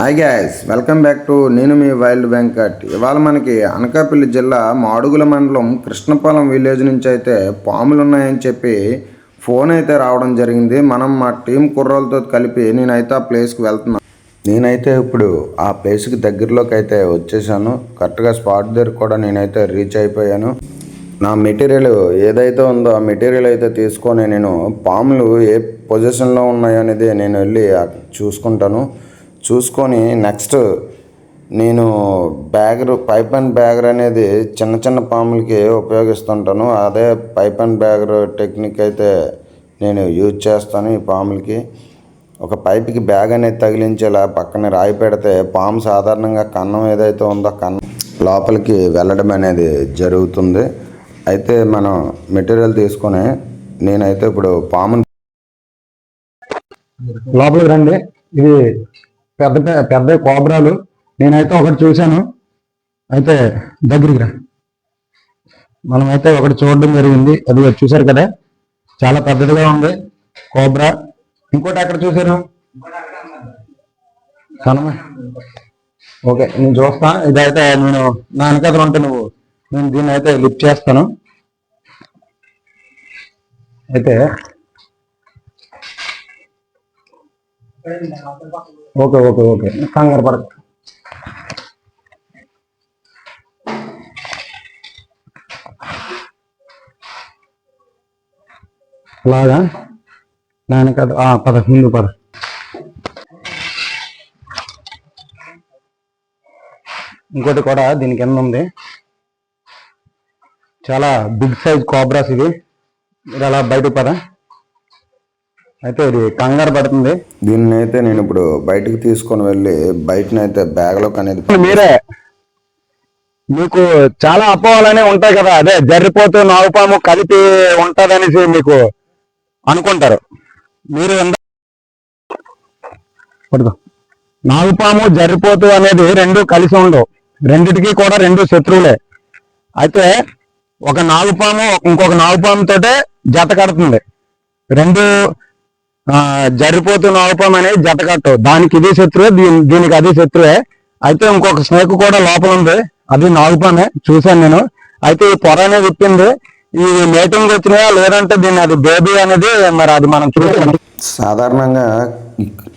Hi guys welcome back to నేను మీ wild Venkat ఇవాళ మనకి అనకాపల్లి జిల్లా మాడుగుల మండలం కృష్ణపాలెం విలేజ్ నుంచి అయితే పాములు ఉన్నాయని చెప్పి ఫోన్ అయితే రావడం జరిగింది. మనం మా టీం కుర్రోలతో కలిపి నేనైతే ఆ ప్లేస్కి వెళ్తున్నాను నేనైతే ఇప్పుడు ఆ ప్లేస్కి దగ్గరలోకి అయితే వచ్చేసాను. కరెక్ట్గా స్పాట్ దగ్గర కూడా నేనైతే రీచ్ అయిపోయాను. నా మెటీరియల్ ఏదైతే ఉందో ఆ మెటీరియల్ అయితే తీసుకొని నేను పాములు ఏ పొజిషన్లో ఉన్నాయో అనేది నేను వెళ్ళి చూసుకుంటాను. చూసుకొని నెక్స్ట్ నేను బ్యాగర్ పైప్ అండ్ బ్యాగర్ అనేది చిన్న చిన్న పాములకి ఉపయోగిస్తుంటాను. అదే పైప్ అండ్ బ్యాగర్ టెక్నిక్ అయితే నేను యూజ్ చేస్తాను ఈ పాములకి. ఒక పైప్కి బ్యాగ్ అనేది తగిలించేలా పక్కన రాయి పెడితే పాము సాధారణంగా కన్నం ఏదైతే ఉందో కన్నం లోపలికి వెళ్ళడం అనేది జరుగుతుంది. అయితే మనం మెటీరియల్ తీసుకొని నేనైతే ఇప్పుడు పాముని లోపలికి రండి. ఇది పెద్ద పెద్ద కోబ్రాలు నేనైతే ఒకటి చూశాను. అయితే దగ్గరికి రా. మనమైతే ఒకటి చూడడం జరిగింది. అది చూశారు కదా? చాలా పెద్దదిగా ఉంది కోబ్రా ఇంకోటి ఎక్కడ చూసారు కనమ ఓకే నేను చూస్తా. ఇదైతే నేను నా వెనకాల ఉంటే నువ్వు నేను దీన్ని అయితే లిఫ్ట్ చేస్తాను. అయితే ఓకే ఓకే ఓకే. కంగారు పడక. అలాగా నాయన కాదు ఆ, పద ముందు పద. ఇంకోటి కూడా దీని కింద ఉంది? చాలా బిగ్ సైజ్ కోబ్రాస్ ఇవి ఇది అలా బయట పదా. అయితే ఇది కంగారు పడుతుంది. దీన్ని అయితే నేను ఇప్పుడు బయటికి తీసుకొని వెళ్ళి బయటనైతే బ్యాగ్లోకి అనేది మీరే. మీకు చాలా అపోహలనే ఉంటాయి కదా. అదే జర్రిపోతూ నాగుపాము కలిపి ఉంటదనేసి మీకు అనుకుంటారు. మీరు. నాగుపాము జర్రిపోతు అనేది రెండు కలిసి ఉండవు. రెండిటికి కూడా రెండు శత్రువులే. అయితే ఒక నాగుపాము ఇంకొక నాగుపాము తోటే జత కడుతుంది. రెండు ఆ, జరిపోతూ నాగుపాము అనేది జత కట్టవు దానికి ఇది శత్రువే దీని దీనికి అది శత్రువే. అయితే ఇంకొక స్నేక్ కూడా లోపల ఉంది. అది నాగుపామే చూశాను నేను. అయితే ఈ పొర అనేది ఇప్పింది ఈ మేటింగ్ వచ్చినాయా లేదంటే దీన్ని అది బేబీ అనేది మరి అది మనం చూసాం సాధారణంగా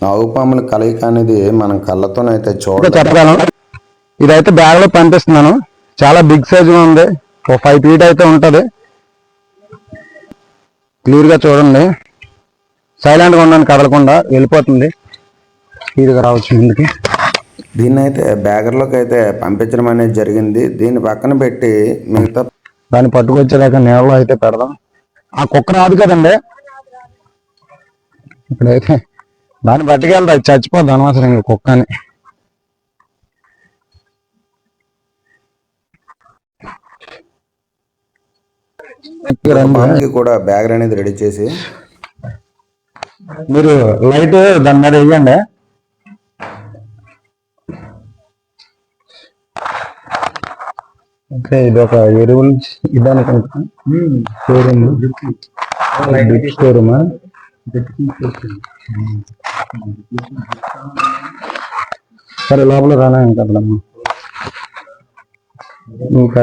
నాగుపాముల కలయిక అనేది మనం కళ్ళతోనైతే చూడ చెప్పగలను ఇదైతే బ్యాగ్లో పంపిస్తున్నాను. చాలా బిగ్ సైజ్ ఉంది. ఒక ఫైవ్ ఫీట్ అయితే ఉంటది. క్లియర్గా చూడండి. సైలెంట్గా ఉండండి కదలకుండా వెళ్ళిపోతుంది. స్పీడ్గా రావచ్చు ముందుకి. దీన్ని అయితే బ్యాగర్లోకి అయితే పంపించడం అనేది జరిగింది. దీన్ని పక్కన పెట్టి మిగతా దాన్ని పట్టుకొచ్చేదాకా నీళ్ళలో అయితే పెడదాం. ఆ కుక్క రాదు కదండి. ఇప్పుడైతే దాన్ని పట్టుకెళ్తా చచ్చిపోద్ది అనవసరంగా కుక్క అని కూడా బ్యాగర్ అనేది రెడీ చేసి మీరు లైట్ దాని మీద వేయండి. ఓకే ఇది ఒక ఎరువులు ఇది అనుకుంటా షోరూమ్. షోరూమా. సరే లోపల రానా ఇంకా. ఇంకా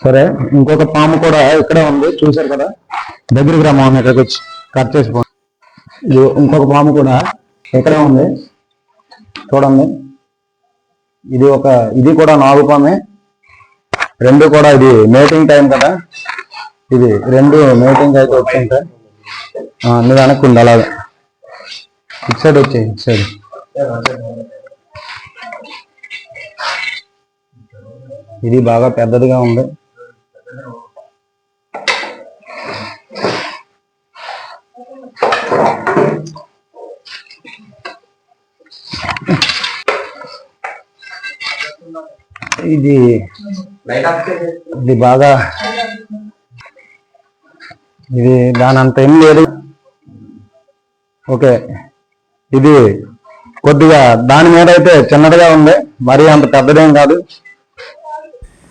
సరే ఇంకొక పాము కూడా ఇక్కడే ఉంది చూసారు కదా? దగ్గరికి రా ఇక్కడికి వచ్చి కట్ చేసిపోండి ఇది ఇంకొక పాము కూడా ఇక్కడే ఉంది. చూడండి. ఇది ఒక ఇది కూడా నాలుగు పామే. రెండు కూడా ఇది మేటింగ్ టైం కదా? ఇది రెండు మేటింగ్ అయితే వచ్చింటాయి నువ్వు వెనక్కుంది అలాగే. ఇటు సైడ్ వచ్చాయి ఇటు సైడ్. ఇది బాగా పెద్దదిగా ఉంది. ఇది ఇది బాగా ఇది దాని అంత ఏం లేదు. ఓకే. ఇది కొద్దిగా దాని మీద అయితే చిన్నదిగా ఉంది. మరి అంత పెద్దదేం కాదు.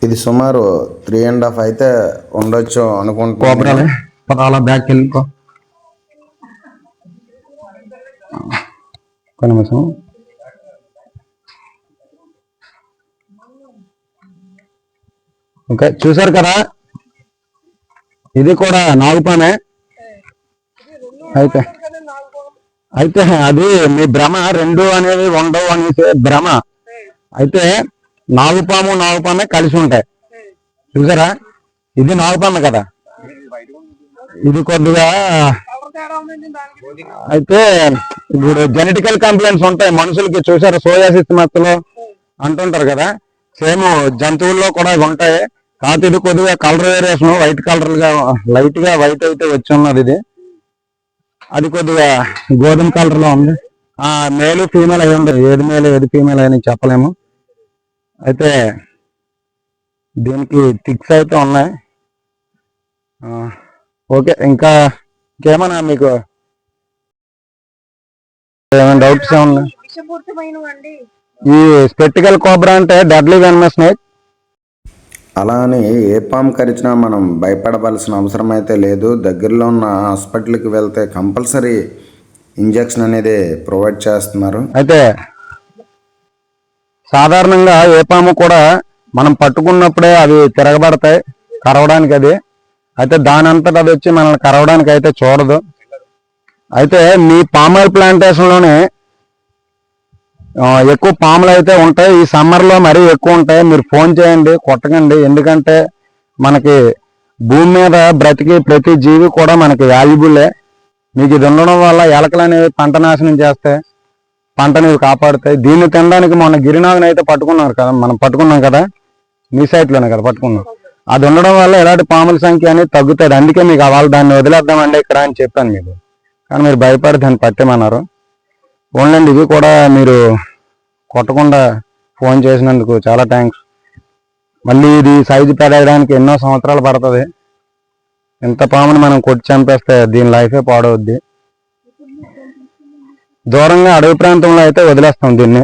ఇది సుమారు త్రీ అండ్ హాఫ్ అయితే ఉండొచ్చు అనుకుంటున్నాను. పదాల బ్యాక్ వెళ్ళిపో ఒక్క నిమిషం. ఓకే చూసారు కదా? ఇది కూడా నాగుపామే. అయితే అయితే అది మీ భ్రమ రెండు అనేవి ఉండవు అనేసి భ్రమ. అయితే నాగుపాము నాగుపామే కలిసి ఉంటాయి. చూసారా ఇది నాగుపామే కదా? ఇది కొద్దిగా అయితే ఇప్పుడు జెనెటికల్ కంప్లైంట్స్ ఉంటాయి మనుషులకి. చూసారు సోయాసిస్ మత్తులో అంటుంటారు కదా? సేమ్ జంతువుల్లో కూడా ఇవి ఉంటాయి. కాకపోతే ఇది కొద్దిగా కలర్ వేరియేషన్ వైట్ కలర్గా లైట్గా వైట్ అయితే వచ్చి ఉన్నది ఇది. అది కొద్దిగా గోధుమ కలర్లో ఉంది. ఆ మేలు ఫీమేల్ అయి ఉంది ఏది మేలు ఏది ఫీమేల్ అని చెప్పలేము. అయితే దీనికి టిక్స్ అయితే ఉన్నాయి. ఓకే ఇంకా ఇంకేమన్నా మీకు ఏమైనా డౌట్స్ ఏమన్నా ఈ స్పెక్టికల్ కోబ్రా అంటే డెడ్లీ వెనమస్ స్నేక్ అలా అని ఏ పాము కరిచినా మనం భయపడవలసిన అవసరం అయితే లేదు. దగ్గరలో ఉన్న హాస్పిటల్కి వెళ్తే కంపల్సరీ ఇంజెక్షన్ అనేది ప్రొవైడ్ చేస్తున్నారు. అయితే సాధారణంగా ఏ పాము కూడా మనం పట్టుకున్నప్పుడే అవి తిరగబడతాయి కరవడానికి అది. అయితే దాని అంతటా అది వచ్చి మనల్ని కరవడానికి అయితే చూడదు. అయితే మీ పామాయిల్ ప్లాంటేషన్లోనే ఎక్కువ పాములు అయితే ఉంటాయి. ఈ సమ్మర్లో మరీ ఎక్కువ ఉంటాయి. మీరు ఫోన్ చేయండి కొట్టకండి. ఎందుకంటే మనకి భూమి మీద బ్రతికి ప్రతి జీవి కూడా మనకి వాల్యుబులే. మీకు ఇది ఉండడం వల్ల ఎలకలు అనేవి పంట నాశనం చేస్తాయి. పంటని కాపాడుతాయి. దీన్ని తినడానికి మొన్న గిరినాగుని అయితే పట్టుకున్నారు కదా మనం పట్టుకున్నాం కదా? మీ సైట్లోనే కదా పట్టుకున్నాం. అది ఉండడం వల్ల ఎలాంటి పాముల సంఖ్య అనేది తగ్గుతుంది అందుకే మీకు వాళ్ళు దాన్ని వదిలేద్దామండి ఇక్కడ అని చెప్పాను మీకు. కానీ మీరు భయపడి దాన్ని పట్టేమన్నారు. ఓన్లండి ఇవి కూడా మీరు కొట్టకుండా ఫోన్ చేసినందుకు చాలా థ్యాంక్స్ మళ్ళీ ఇది సైజు పెరగడానికి ఎన్నో సంవత్సరాలు పడుతుంది. ఇంత పాముని మనం కొట్టి చంపేస్తే దీని లైఫే పాడవద్ది. దూరంగా అడవి ప్రాంతంలో అయితే వదిలేస్తాం దీన్ని.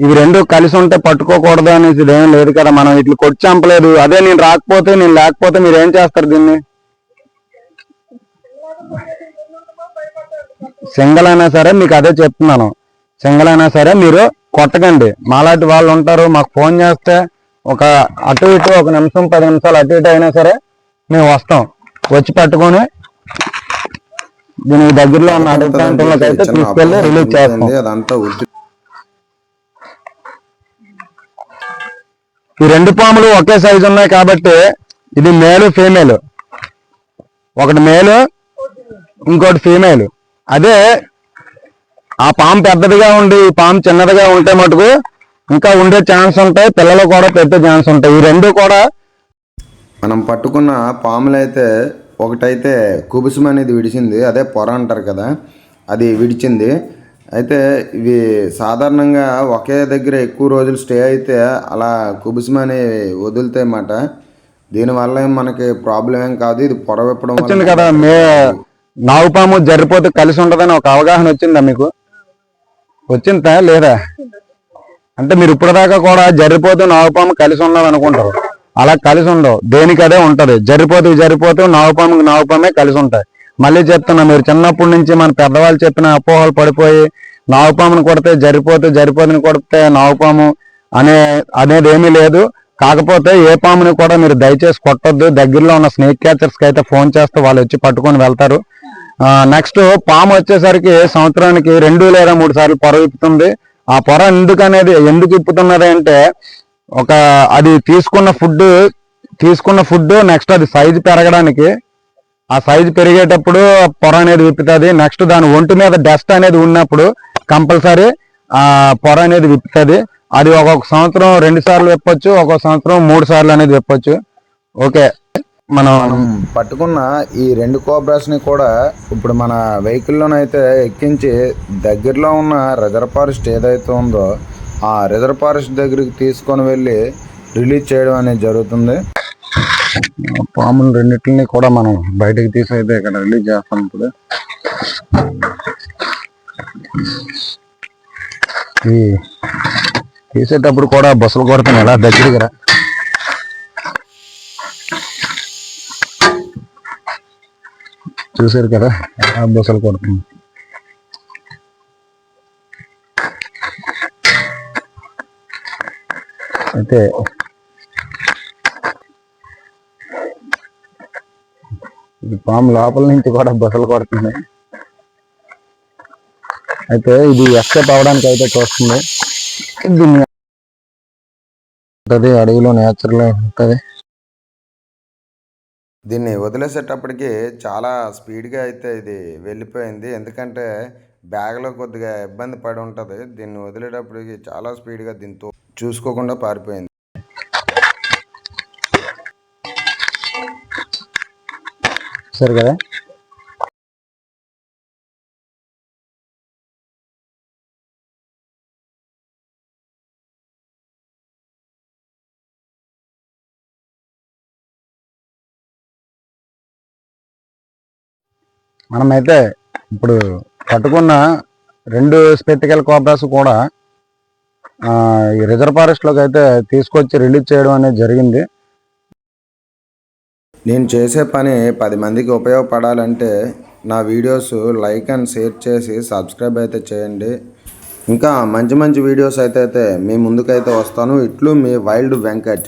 ఇవి రెండు కలిసి ఉంటే పట్టుకోకూడదు అనేసి ఇదేం లేదు కదా మనం ఇట్లు కొట్టి చంపలేదు. అదే నేను రాకపోతే నేను లేకపోతే మీరు ఏం చేస్తారు దీన్ని? సింగల్ అయినా సరే మీకు అదే చెప్తున్నాను. సింగల్ అయినా సరే మీరు కొట్టకండి. మాలాంటి వాళ్ళు ఉంటారు. మాకు ఫోన్ చేస్తే ఒక అటు ఇటు ఒక నిమిషం పది నిమిషాలు అటు ఇటు అయినా సరే మేము వస్తాం. వచ్చి పట్టుకొని దీనికి దగ్గరలో ఉన్న అడవి ప్రాంతంలోకి అయితే అపాయం రిలీజ్ చేస్తాం. ఈ రెండు పాములు ఒకే సైజు ఉన్నాయి కాబట్టి ఇది మేలు ఫీమేల్ ఒకటి మేలు ఇంకోటి ఫీమేల్ అదే ఆ పాము పెద్దదిగా ఉండి ఈ పాము చిన్నదిగా ఉంటే మటుకు ఇంకా ఉండే ఛాన్స్ ఉంటాయి పిల్లలు కూడా పెట్టే ఛాన్స్ ఉంటాయి. ఈ రెండు కూడా మనం పట్టుకున్న పాములైతే ఒకటైతే కుబుసం అనేది విడిచింది. అదే పొర అంటారు కదా అది విడిచింది. అయితే ఇవి సాధారణంగా ఒకే దగ్గర ఎక్కువ రోజులు స్టే అయితే అలా కుబుసం అని వదులుతాయి అన్నమాట. దీనివల్ల మనకి ప్రాబ్లం ఏం కాదు. ఇది పొర విప్పడం కదా నావుపాము నాగుపాము జరిపోతే కలిసి ఉంటదని ఒక అవగాహన వచ్చిందా మీకు? వచ్చిందా లేదా? అంటే మీరు ఇప్పటిదాకా కూడా జరిపోతూ నాగుపాము కలిసి ఉన్నది అనుకుంటారు. అలా కలిసి ఉండవు. దేనికి అదే ఉంటది. జరిపోతూ జరిపోతూ నాగుపాముకి నాగుపామే కలిసి ఉంటాయి. మళ్ళీ చెప్తున్నా మీరు చిన్నప్పటి నుంచి మన పెద్దవాళ్ళు చెప్పిన అపోహలు పడిపోయి నాగుపాముని కొడితే జరిపోతూ జరిపోతుని కొడితే నాగుపాము అనే అనేది ఏమీ లేదు. కాకపోతే ఏ పాముని కూడా మీరు దయచేసి కొట్టొద్దు. దగ్గరలో ఉన్న స్నేక్ క్యాచర్స్కి అయితే ఫోన్ చేస్తే వాళ్ళు వచ్చి పట్టుకొని వెళ్తారు. నెక్స్ట్ పాము వచ్చేసరికి సంవత్సరానికి రెండు లేదా మూడు సార్లు పొర విప్పుతుంది. ఆ పొర ఎందుకు అనేది ఎందుకు ఇప్పుతున్నది అంటే ఒక అది తీసుకున్న ఫుడ్ తీసుకున్న ఫుడ్ నెక్స్ట్ అది సైజు పెరగడానికి ఆ సైజు పెరిగేటప్పుడు పొర అనేది విప్పుతుంది. నెక్స్ట్ దాని ఒంటి మీద డస్ట్ అనేది ఉన్నప్పుడు కంపల్సరీ ఆ పొర అనేది విప్పుతుంది. అది ఒక్కొక్క సంవత్సరం రెండు సార్లు విప్పొచ్చు ఒక్కొక్క సంవత్సరం మూడు సార్లు అనేది విప్పొచ్చు. ఓకే మనం పట్టుకున్న ఈ రెండు కోబ్రాస్ని కూడా ఇప్పుడు మన వెహికల్లోనైతే ఎక్కించి దగ్గరలో ఉన్న రిజర్వ్ ఫారెస్ట్ ఏదైతే ఉందో ఆ రిజర్వ్ ఫారెస్ట్ దగ్గరికి తీసుకొని వెళ్ళి రిలీజ్ చేయడం అనేది జరుగుతుంది. పాములు రెండింటిని కూడా మనం బయటకు తీసి అయితే ఇక్కడ రిలీజ్ చేస్తాం ఇప్పుడు. ఈ తీసేటప్పుడు కూడా బస్సులు కొడుతున్నాయి. ఎలా దగ్గరికి రా. చూశారు కదా? బొసలు కొడుతుంది అయితే ఇది పాము లోపల నుంచి కూడా బొసలు కొడుతుంది. అయితే ఇది ఎక్సెప్ట్ అవడానికి అయితే చూస్తుంది. దీన్ని ఉంటుంది అడవిలో నేచురల్ ఉంటుంది. దీన్ని వదిలేసేటప్పటికి చాలా స్పీడ్గా అయితే ఇది వెళ్ళిపోయింది. ఎందుకంటే బ్యాగ్లో కొద్దిగా ఇబ్బంది పడి ఉంటుంది. దీన్ని వదిలేటప్పటికి చాలా స్పీడ్గా దీంతో చూసుకోకుండా పారిపోయింది. సరే కదా? మనమైతే ఇప్పుడు పట్టుకున్న రెండు స్పెట్టికల్ కోబ్రాస్ కూడా ఈ రిజర్వ్ ఫారెస్ట్లోకి అయితే తీసుకొచ్చి రిలీజ్ చేయడం అనేది జరిగింది. నేను చేసే పని పది మందికి ఉపయోగపడాలంటే నా వీడియోస్ లైక్ అండ్ షేర్ చేసి సబ్స్క్రైబ్ అయితే చేయండి. ఇంకా మంచి మంచి వీడియోస్ అయితే అయితే మీ ముందుకైతే వస్తాను. ఇట్లు మీ వైల్డ్ వెంకట్.